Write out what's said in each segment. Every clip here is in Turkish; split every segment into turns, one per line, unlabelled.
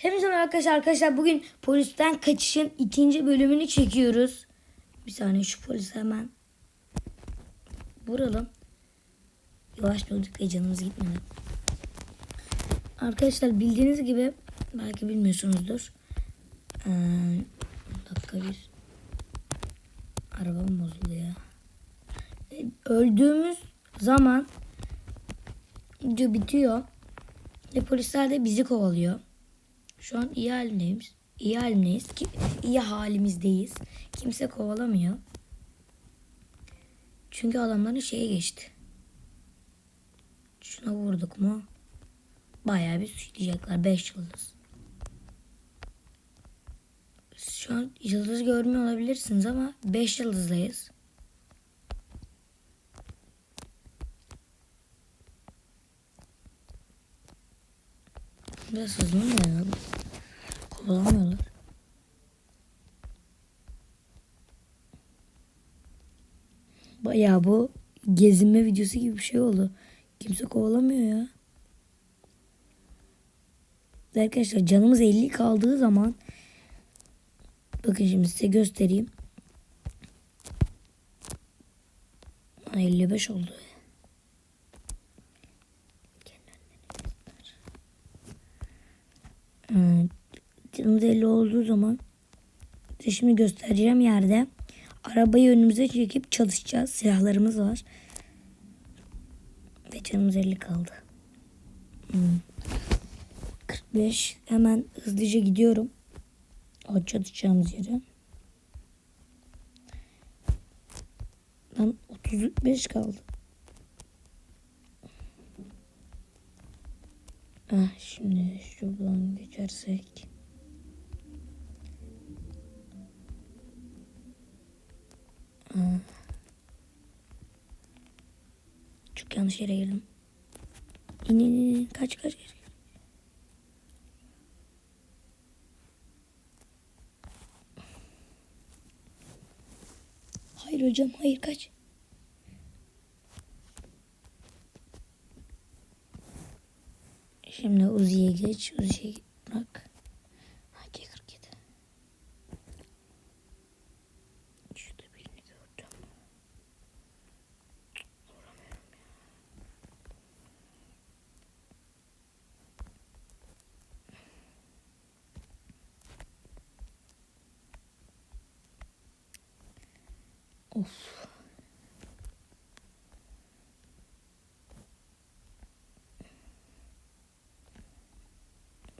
Hepinize merhaba arkadaşlar. Arkadaşlar bugün polisten kaçışın ikinci bölümünü çekiyoruz. Bir saniye şu polisi hemen vuralım. Yavaş durduk ve canımız gitmedi. Arkadaşlar bildiğiniz gibi belki bilmiyorsunuzdur. Ee, dakika bir. Arabam bozuldu ya. Ee, Öldüğümüz zaman video bitiyor. Ve polisler de bizi kovalıyor. Şu an iyi halindeyiz. İyi halindeyiz. Ki, iyi halimizdeyiz. Kimse kovalamıyor. Çünkü adamların şeye geçti. Şuna vurduk mu? Bayağı bir suçlayacaklar. 5 yıldız. Şu an yıldız görmüyor olabilirsiniz ama 5 yıldızdayız. Biraz hızlı mı? Kovalamıyorlar. Bayağı bu gezinme videosu gibi bir şey oldu. Kimse kovalamıyor ya. Arkadaşlar canımız 50 kaldığı zaman bakın şimdi size göstereyim. Ha, 55 oldu. Evet. Canımız 50 olduğu zaman size şimdi göstereceğim yerde arabayı önümüze çekip çalışacağız. Silahlarımız var. Ve canımız 50 kaldı. Hmm. 45 hemen hızlıca gidiyorum. O çalışacağımız yere. Lan 35 kaldı. Ah şimdi şuradan geçersek. Çok yanlış yere girdim. İn in in kaç kaç kaç. Hayır hocam hayır kaç. Şimdi Uzi'ye geç. Uzi'ye bırak. Of.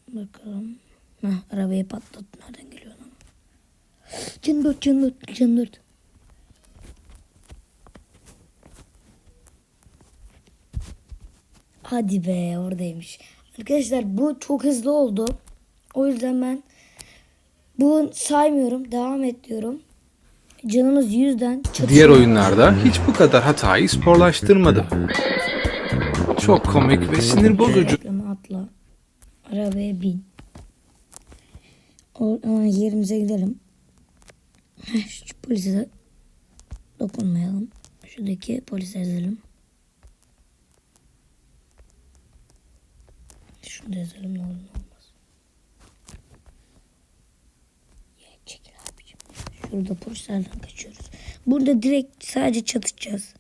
Bakalım. Heh, arabayı patlattı. Nereden geliyor lan? Can dört, can dört, can dört. Hadi be oradaymış. Arkadaşlar bu çok hızlı oldu. O yüzden ben bu saymıyorum. Devam et diyorum. Canımız yüzden
Diğer oyunlarda hiç bu kadar hatayı sporlaştırmadım. Çok komik ve sinir bozucu.
Reklamı atla. Arabaya bin. O, aa, yerimize gidelim. Şu polise dokunmayalım. Şuradaki polise ezelim. Şunu da ezelim ne olur ne olmaz. Ya çekil abicim. Şurada polislerden kaçıyoruz. Burada direkt sadece çatışacağız.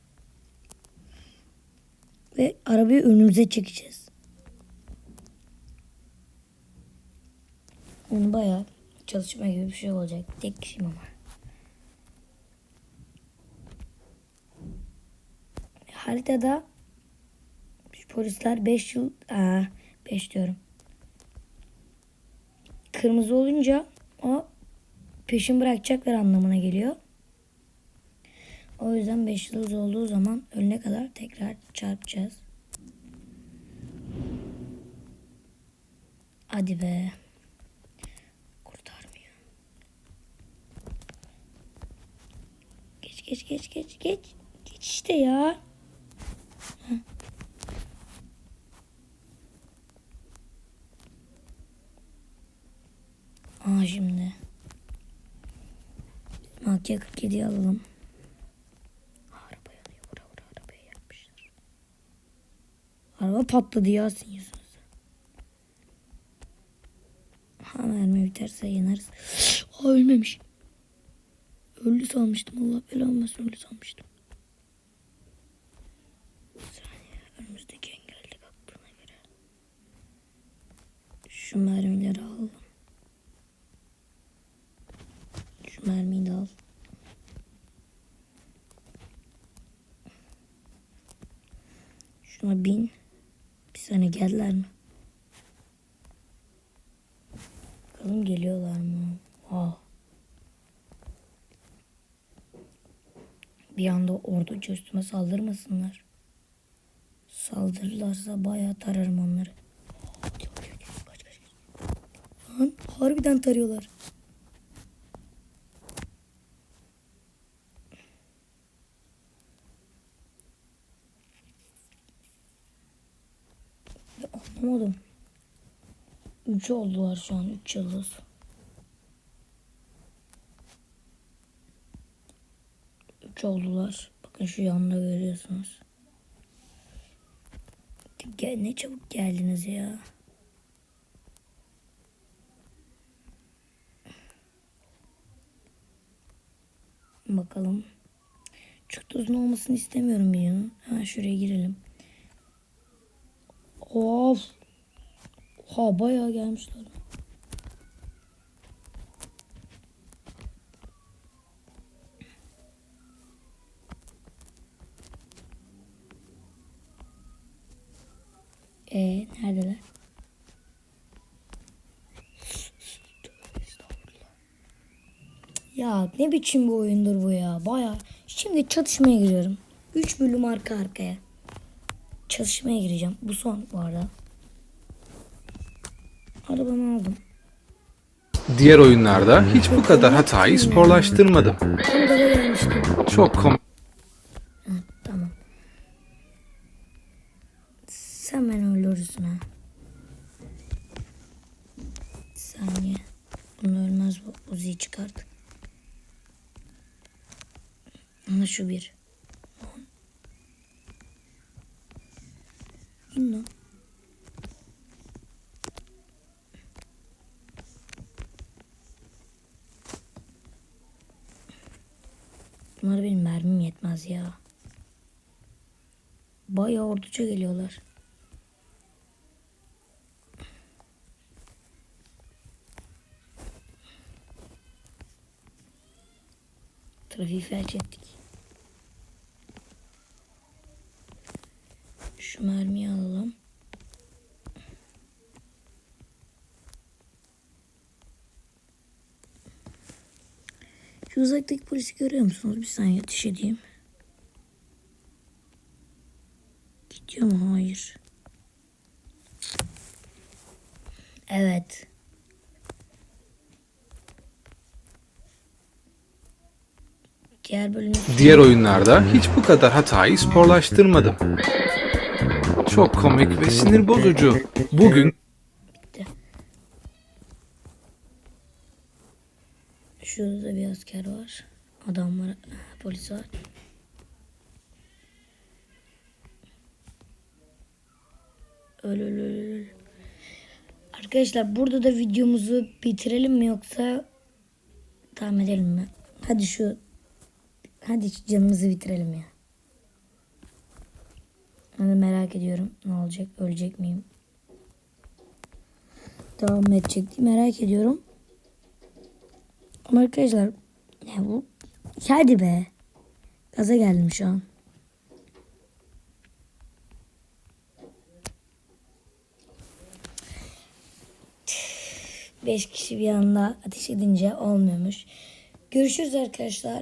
Ve arabayı önümüze çekeceğiz. Yani bayağı çalışma gibi bir şey olacak. Tek kişiyim ama. Haritada polisler 5 yıl 5 diyorum. Kırmızı olunca o peşin bırakacaklar anlamına geliyor. O yüzden 5 yıldız olduğu zaman ölene kadar tekrar çarpacağız. Hadi be. Kurtarmıyor. Geç geç geç geç geç. Geç işte ya. Heh. Aa şimdi. AK-47'yi alalım. Araba yanıyor. Vura vura arabaya yapmışlar. Araba patladı ya sizin. Ha mermi biterse yanarız. Aa, ölmemiş. Öldü sanmıştım. Allah belamı versin öldü sanmıştım. Önümüzdeki engelde baktığına göre. Şu mermileri alalım. Şu mermiyi de al. Şuna bin. Bir saniye geldiler mi? Bakalım geliyorlar mı? Aa. Bir anda orduca üstüme saldırmasınlar. Saldırırlarsa bayağı tararım onları. Kaç, kaç, kaç. Lan harbiden tarıyorlar. Ya anlamadım. Üç oldular şu an. Üç yıldız. Üç oldular. Bakın şu yanda görüyorsunuz. Gel, ne çabuk geldiniz ya. Bakalım. Çok da uzun olmasını istemiyorum videonun. Hemen şuraya girelim. Of. Ha bayağı gelmişler. Ee, neredeler? Ya ne biçim bir oyundur bu ya. Baya. Şimdi çatışmaya giriyorum. 3 bölüm arka arkaya. Çatışmaya gireceğim. Bu son bu arada. Arabamı aldım.
Diğer oyunlarda hiç bu kadar hatayı sporlaştırmadım. Çok komik
ha. Bir saniye. Bunu ölmez bu. Uzi'yi çıkart. Ama şu bir. İn lan. Bunlara benim mermim yetmez ya. Bayağı orduca geliyorlar. Trafiği felç ettik. Şu mermiyi alalım. Şu uzaktaki polisi görüyor musunuz? Bir saniye ateş edeyim. Gidiyor mu? Hayır. Evet. Diğer bölümü
Diğer oyunlarda hiç bu kadar hatayı sporlaştırmadım. Çok komik ve sinir bozucu. Bugün.
Şurada da bir asker var. Adam var. Polis var. Öl öl öl öl. Arkadaşlar burada da videomuzu bitirelim mi yoksa devam edelim mi? Hadi şu hadi canımızı bitirelim ya. Ben merak ediyorum ne olacak ölecek miyim? Devam edecek diye merak ediyorum. Ama arkadaşlar ne bu? Hadi be. Gaza geldim şu an. Beş kişi bir anda ateş edince olmuyormuş. Görüşürüz arkadaşlar.